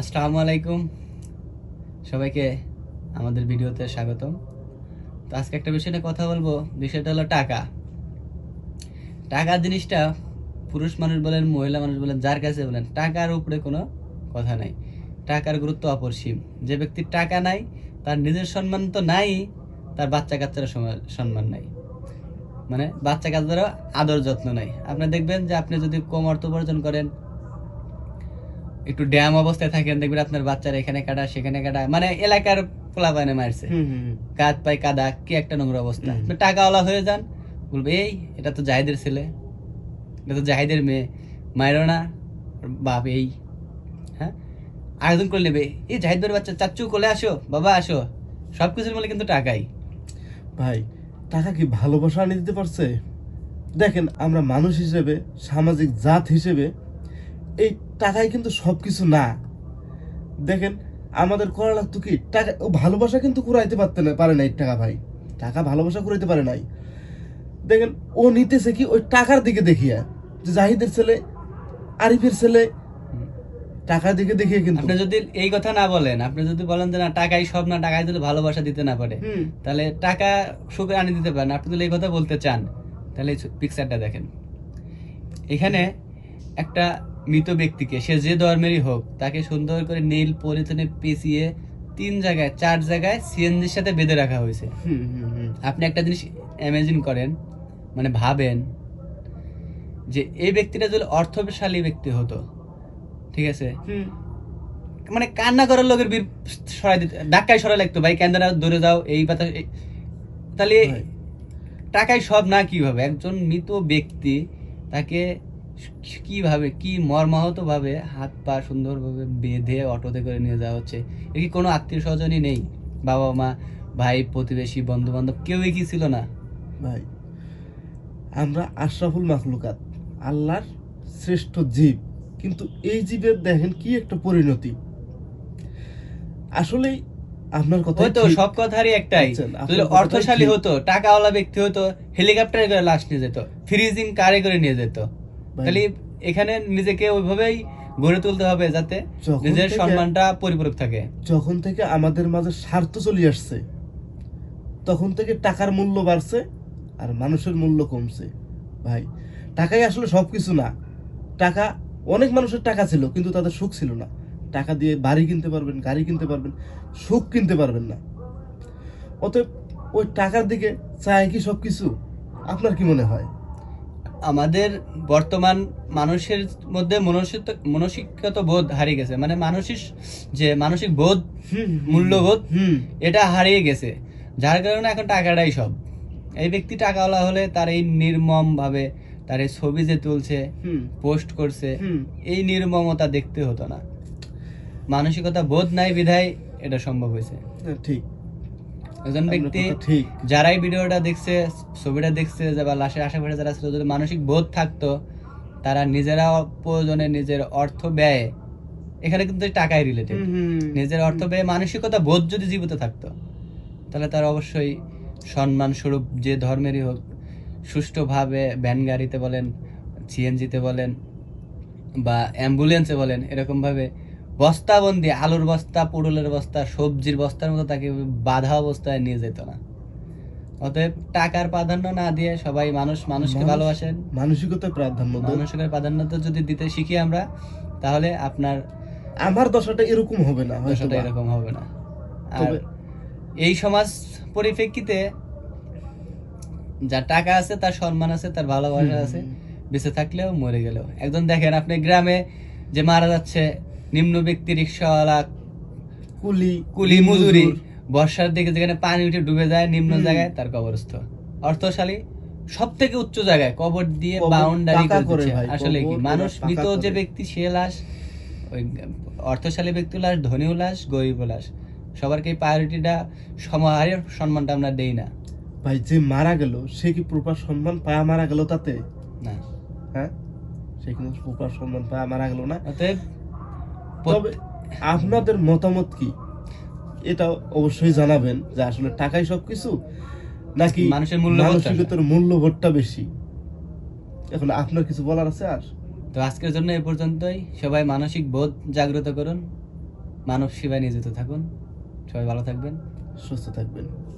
আসসালামু আলাইকুম। সবাইকে আমাদের ভিডিওতে স্বাগতম। তো আজকে একটা বিষয় নিয়ে কথা বলব, বিষয়টা হলো টাকা। টাকা জিনিসটা পুরুষ মানুষ বলেন, মহিলা মানুষ বলেন, যার কাছে বলেন, টাকার উপরে কোনো কথা নাই। টাকার গুরুত্ব অপরিসীম। যে ব্যক্তির টাকা নাই, তার নিজের সম্মান তো নাই, তার বাচ্চা কাচ্চারও সম্মান নাই। মানে বাচ্চা কাচ্চারও আদর যত্ন নাই। আপনি দেখবেন যে আপনি যদি কম অর্থ উপার্জন করেন একটু ড্যাম অবস্থায় থাকেন দেখবেন আপনার বাচ্চারা এখানে কাটা সেখানে কাটা। মানে এলাকার পোলাপানে মারছে। কাদ পাই কাদা কি একটা নোংরা অবস্থা। টাকাওয়ালা হয়ে যান বলবে এই এটা তো জাহিদের ছেলে। এটা তো জাহিদের মেয়ে। মায়েরও না বাপ এই। হ্যাঁ? আয়োজন করে নেবে এই জাহিদের বাচ্চা চাচ্চু কোলে আসো বাবা আসো। সব কিছুর মূলে কিন্তু টাকাই। ভাই টাকা কি ভালোবাসা আনি দিতে পারছে? দেখেন আমরা মানুষ হিসেবে সামাজিক জাত হিসেবে এই টাকাই কিন্তু সব কিছু না। দেখেন আমাদের করা লাগতো কি টাকা ও ভালোবাসা কিন্তু কুড়াইতে পারতে না পারে নাই টাকা ভাই। টাকা ভালোবাসা কুড়াইতে পারে নাই। দেখেন ও নিতেছে কি ওই টাকার দিকে দেখিয়া যে জাহিদের ছেলে আরিফের ছেলে টাকার দিকে দেখিয়ে কিন্তু। আপনি যদি এই কথা না বলেন আপনি যদি বলেন যে না টাকাই সব না টাকায় যদি ভালোবাসা দিতে না পারে তাহলে টাকা সুখ আনি দিতে পারেন। আপনি যদি এই কথা বলতে চান তাহলে এই পিকচারটা দেখেন। এখানে একটা মৃত ব্যক্তিকে সে যে ধর্মেরই হোক তাকে সুন্দর করে নীল পরিচনে পেঁচিয়ে তিন জায়গায় চার জায়গায় সিএনজির সাথে বেঁধে রাখা হয়েছে। আপনি একটা জিনিস ইমাজিন করেন মানে ভাবেন যে এই ব্যক্তিটা যদি অর্থশালী ব্যক্তি হতো ঠিক আছে? মানে কান্না করার লোকের বীর সরাই দিতে ধাক্কায় সরাই লাগতো ভাই কেন না দূরে যাও এই পাতা তাহলে টাকায় সব না কীভাবে একজন মৃত ব্যক্তি তাকে কীভাবে কি মর্মাহত ভাবে হাত পা সুন্দরভাবে বেঁধে অটোতে করে নিয়ে যাওয়া হচ্ছে? এর কি কোনো আত্মীয় স্বজনই নেই? বাবা মা ভাই প্রতিবেশী বন্ধু বান্ধব কেউই কি ছিল না? ভাই আমরা আশরাফুল মাখলুকাত আল্লাহর শ্রেষ্ঠ জীব। কিন্তু এই জীবের দেখেন কি একটা পরিণতি। আসলে আপনার কথা ওই তো সব কথারই একটাই। কথাটাই অর্থশালী হতো টাকাওয়ালা ব্যক্তি হতো হেলিকপ্টারে করে লাশ নিয়ে যেত ফ্রিজিং কারে করে নিয়ে যেত। তাহলে এখানে নিজেকে ওইভাবেই গড়ে তুলতে হবে যাতে নিজের সম্মানটা পরিপূরক থাকে। যখন থেকে আমাদের মাঝে স্বার্থ চলে আসছে তখন থেকে টাকার মূল্য বাড়ছে আর মানুষের মূল্য কমছে। ভাই টাকাই আসলে সব কিছু না। টাকা অনেক মানুষের টাকা ছিল কিন্তু তাদের সুখ ছিল না। টাকা দিয়ে বাড়ি কিনতে পারবেন গাড়ি কিনতে পারবেন সুখ কিনতে পারবেন না। অতএব ওই টাকার দিকে চায় কি সব কিছু আপনার কি মনে হয়? আমাদের বর্তমান মানুষের মধ্যে মনসিক মনসিকত বোধ হারিয়ে গেছে। মানে মানসিক যে মানসিক বোধ মূল্যবোধ এটা হারিয়ে গেছে। যার কারণে এখন টাকাটাই সব। এই ব্যক্তি টাকাওয়ালা হলে তার এই নির্মম ভাবে তার এই ছবি যে তুলছে পোস্ট করছে এই নির্মমতা দেখতে হতো না। মানসিকতা বোধ নাই বিধায় এটা সম্ভব হয়েছে। হ্যাঁ, ঠিক। একজন ব্যক্তি ঠিক। যারাই ভিডিওটা দেখছে ছবিটা দেখছে বা লাশের আশেপাশে যারা ছিল যদি মানসিক বোধ থাকতো তারা নিজেরা প্রয়োজনে নিজের অর্থ ব্যয় এখানে কিন্তু টাকায় রিলেটেড নিজের অর্থ ব্যয় মানসিকতা বোধ যদি জীবিত থাকতো তাহলে তার অবশ্যই সম্মান স্বরূপ যে ধর্মেরই হোক সুষ্ঠুভাবে ভ্যান গাড়িতে বলেন সিএনজিতে বলেন বা অ্যাম্বুলেন্সে বলেন এরকমভাবে বস্তাবন্দি আলুর বস্তা পুরুলের বস্তা সবজির বস্তার মতো তাকে বাধা অবস্থায় নিয়ে যেত না। অতএব টাকার প্রাধান্য না দিয়ে সবাই মানুষ মানুষকে ভালোবাসেন। মানসিকতায় প্রাধান্য দেন। মানুষের প্রাধান্যতা যদি দিতে শিখি আমরা তাহলে আপনার আমার দশাটা এরকম হবে না দশাটা এরকম হবে না। আর এই সমাজ পরিপ্রেক্ষিতে যার টাকা আছে তার সম্মান আছে তার ভালোবাসা আছে বেঁচে থাকলেও মরে গেলেও। একজন দেখেন আপনি গ্রামে যে মারা যাচ্ছে নিম্ন ব্যক্তি রিক্সাওয়ালা কুলি কুলি মজুরি বর্ষার দিকে যেখানে পানি উঠে ডুবে যায় নিম্ন জায়গায় তার কবরস্থ। অর্থশালী সব থেকে উচ্চ জায়গায় কবর দিয়ে বাউন্ডারি করে আসলে কি? মানুষ মৃত যে ব্যক্তি সে লাশ ওই অর্থশালী ব্যক্তি লাশ ধনী লাশ গরিব লাশ। সবারকে প্রায়োরিটিটা সমাহারের সম্মানটা আমরা দেই না? ভাই যে মারা গেল সে কি প্রপার সম্মান পায়া মারা গেল তাতে? না। হ্যাঁ? সে কিন্তু প্রপার সম্মান পায়া মারা গেল না? অতএব তবে আপনাদের মতামত কি? এটা অবশ্যই জানাবেন যে আসলে টাকাই সবকিছু নাকি মানুষের। মানসিকতার মূল্যবোধটা বেশি? এখন আপনার কিছু বলার আছে আর? তো আজকের জন্য এ পর্যন্তই। সবাই মানসিক বোধ জাগ্রত করুন। মানব সেবায় নিয়োজিত থাকুন। সবাই ভালো থাকবেন। সুস্থ থাকবেন।